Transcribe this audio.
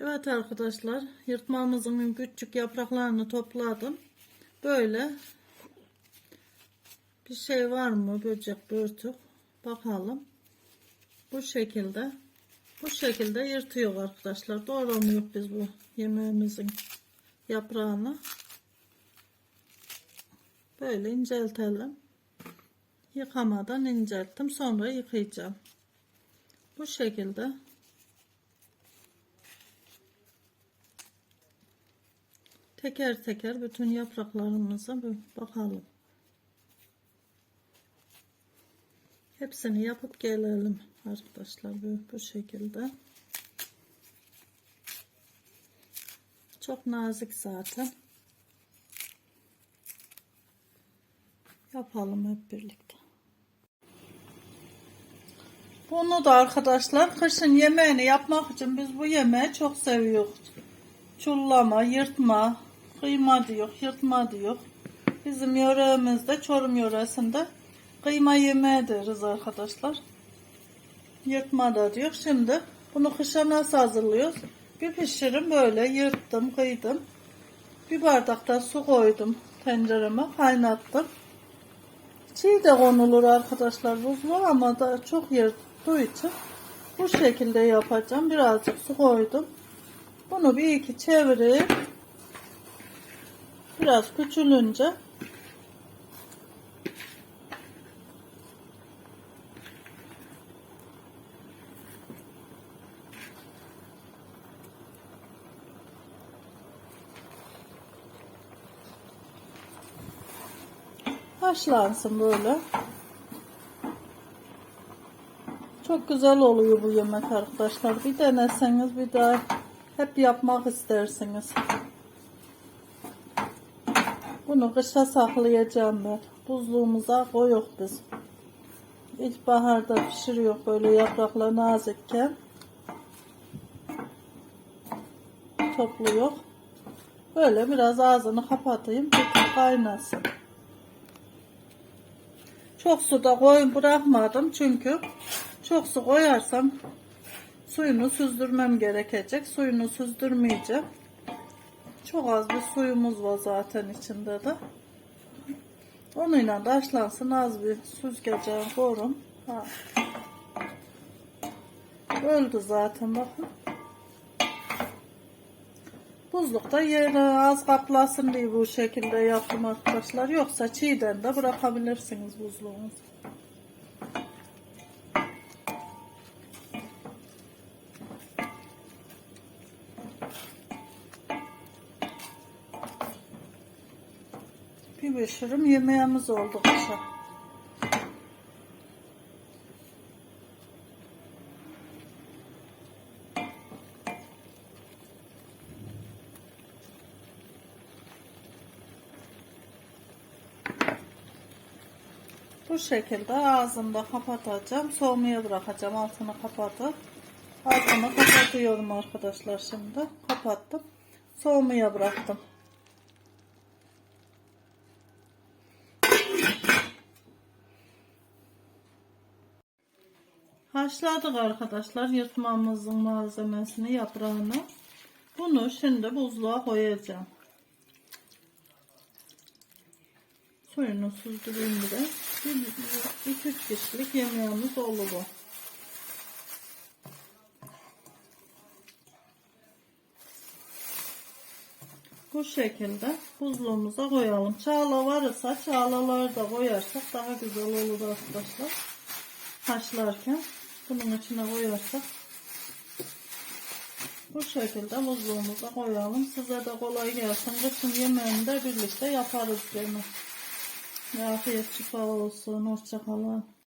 Evet arkadaşlar yırtmamızın küçük yapraklarını topladım. Böyle bir şey var mı böcek börtük bakalım. Bu şekilde bu şekilde yırtıyor arkadaşlar. Doğramıyor biz bu yemeğimizin yaprağını. Böyle inceltelim. Yıkamadan incelttim. Sonra yıkayacağım. Bu şekilde teker teker bütün yapraklarımıza bir bakalım. Hepsini yapıp gelelim arkadaşlar bu, bu şekilde. Çok nazik zaten. Yapalım hep birlikte. Bunu da arkadaşlar kışın yemeğini yapmak için biz bu yemeği çok seviyoruz. Çullama, yırtma, kıyma diyor, yırtma diyor. Bizim yöremizde, Çorum yöresinde kıyma yemeği deriz arkadaşlar. Yırtma da diyor. Şimdi bunu kışa nasıl hazırlıyoruz? Bir pişirim böyle yırttım, kıydım. Bir bardakta su koydum tencereme, kaynattım. Çiğ de konulur arkadaşlar buzlu ama da çok yırttığı için bu şekilde yapacağım. Birazcık su koydum. Bunu bir iki çevirip biraz küçülünce haşlansın böyle. Çok güzel oluyor bu yemek arkadaşlar. Bir deneseniz bir daha hep yapmak istersiniz. Bunu kışa saklayacağım ben. Buzluğumuza koyuyoruz biz. İlkbaharda pişiriyor böyle yapraklar nazikken. Topluyor. Böyle biraz ağzını kapatayım. Peki kaynasın. Çok suda koyun bırakmadım çünkü çok su koyarsam suyunu süzdürmem gerekecek. Suyunu süzdürmeyeceğim. Çok az bir suyumuz var zaten içinde de. Onunla da haşlansın az bir süzgece korum. Ha. Öldü zaten bakın. Buzlukta yere az kaplasın diye bu şekilde yaptım arkadaşlar. Yoksa çiğden de bırakabilirsiniz buzluğunuzu. Bir pişirim yemeğimiz oldu kışa. Bu şekilde ağzını kapatacağım. Soğumaya bırakacağım. Altını kapatıp. Altını kapatıyorum arkadaşlar şimdi. Kapattım. Soğumaya bıraktım. Haşladık arkadaşlar yırtmamızın malzemesini yaprağını. Bunu şimdi buzluğa koyacağım. Suyunu süzdüreyim biraz. 2-3 kişilik yemeğimiz oldu bu. Bu şekilde buzluğumuza koyalım. Çağla varsa çağlaları da koyarsak daha güzel olur arkadaşlar. Haşlarken bunun içine koyarsak bu şekilde buzluğumuza koyalım. Size de kolay gelsin. Bütün yemeğini de birlikte yaparız gene. Afiyet şifa olsun. Hoşçakalın.